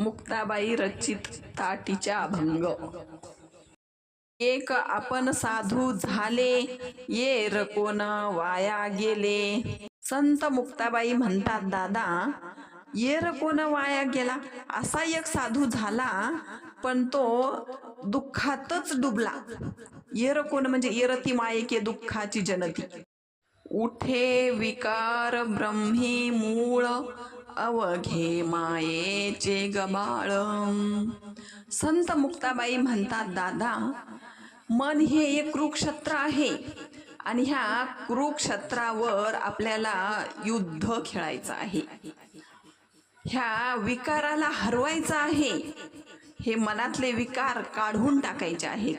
मुक्ताबाई रचित ताटीच्या अभंग. एक आपण साधू झाले ये रकोन वाया गेले. संत मुक्ताबाई म्हणतात दादा येर कोण वाया गेला. असा एक साधू झाला पण तो दुःखातच डुबला. येर कोण म्हणजे येरती मायके दुःखाची जनती. उठे विकार ब्रह्मी मूळ अवघे मायेचे गबाळ संत मुक्ताबाई म्हणतात दादा मन हे एक कुरुक्षेत्र आहे आणि ह्या कुरुक्षेत्रावर आपल्याला युद्ध खेळायचं आहे. ह्या विकाराला हरवायचं आहे. हे मनातले विकार काढून टाकायचे आहेत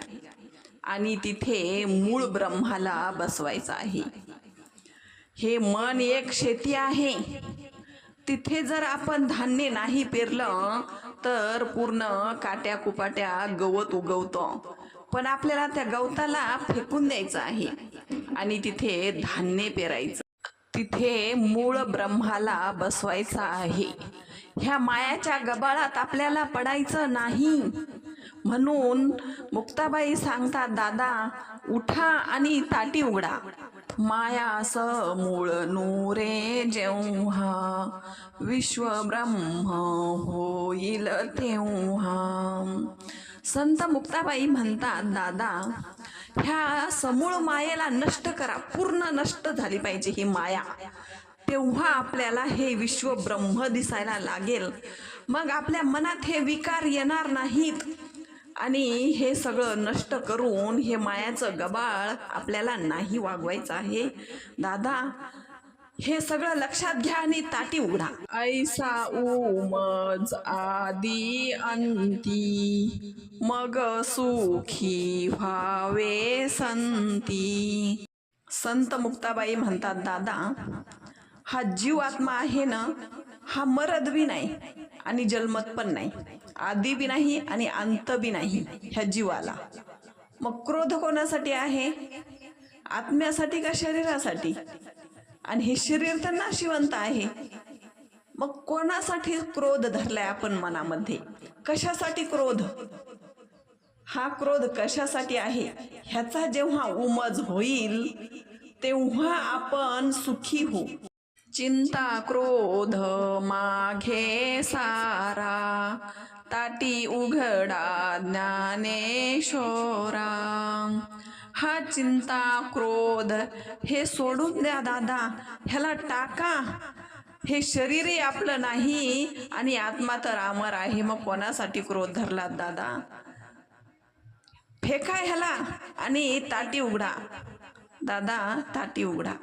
आणि तिथे मूळ ब्रह्माला बसवायचं आहे. हे मन एक शेती आहे. तिथे जर आपण धान्य नाही पेरलं तर पूर्ण काट्या कुपाट्या गवत उगवतो. पण आपल्याला त्या गवताला फेकून द्यायचं आहे आणि तिथे धान्य पेरायचं. तिथे मूळ ब्रह्माला बसवायचं आहे. ह्या मायाच्या गबाळात आपल्याला पडायचं नाही. म्हणून मुक्ताबाई सांगतात दादा उठा आणि ताटी उघडा. माया समूळ नूरे जेव्हा विश्व ब्रह्म होईल तेव्हा. संत मुक्ताबाई म्हणतात दादा ह्या समूळ मायेला नष्ट करा पूर्ण नष्ट झाली पाहिजे ही माया. तेव्हा आपल्याला हे विश्व ब्रह्म दिसायला लागेल. मग आपल्या मनात हे विकार येणार नाहीत. आणि हे सगळं नष्ट करून हे मायाचं गबाळ आपल्याला नाही वागवायचं आहे. दादा हे सगळं लक्षात घ्या आणि ताटी उघडा. ऐसा उमज आदी अंती मग सुखी व्हावे संती. संत मुक्ताबाई म्हणतात दादा हा जीव आत्मा आहे ना हा मरद बी नाही आणि जन्मत पण नाही. आदी बी नाही आणि अंत बी नाही ह्या जीवाला. मग क्रोध कोणासाठी आहे? आत्म्यासाठी का शरीरासाठी? आणि हे शरीर तर नाशिवंत आहे. मग कोणासाठी क्रोध धरलाय आपण मनामध्ये? कशासाठी क्रोध? हा क्रोध कशासाठी आहे? ह्याचा जेव्हा उमज होईल तेव्हा आपण सुखी हो चिंता क्रोध माघे सारा. ताटी उघडा ज्ञानेश्वरा. हा चिंता क्रोध हे सोडून द्या दादा. ह्याला टाका. हे शरीरही आपलं नाही आणि आत्मा तर अमर आहे. मग कोणासाठी क्रोध धरलात दादा? फेका ह्याला आणि ताटी उघडा. दादा ताटी उघडा.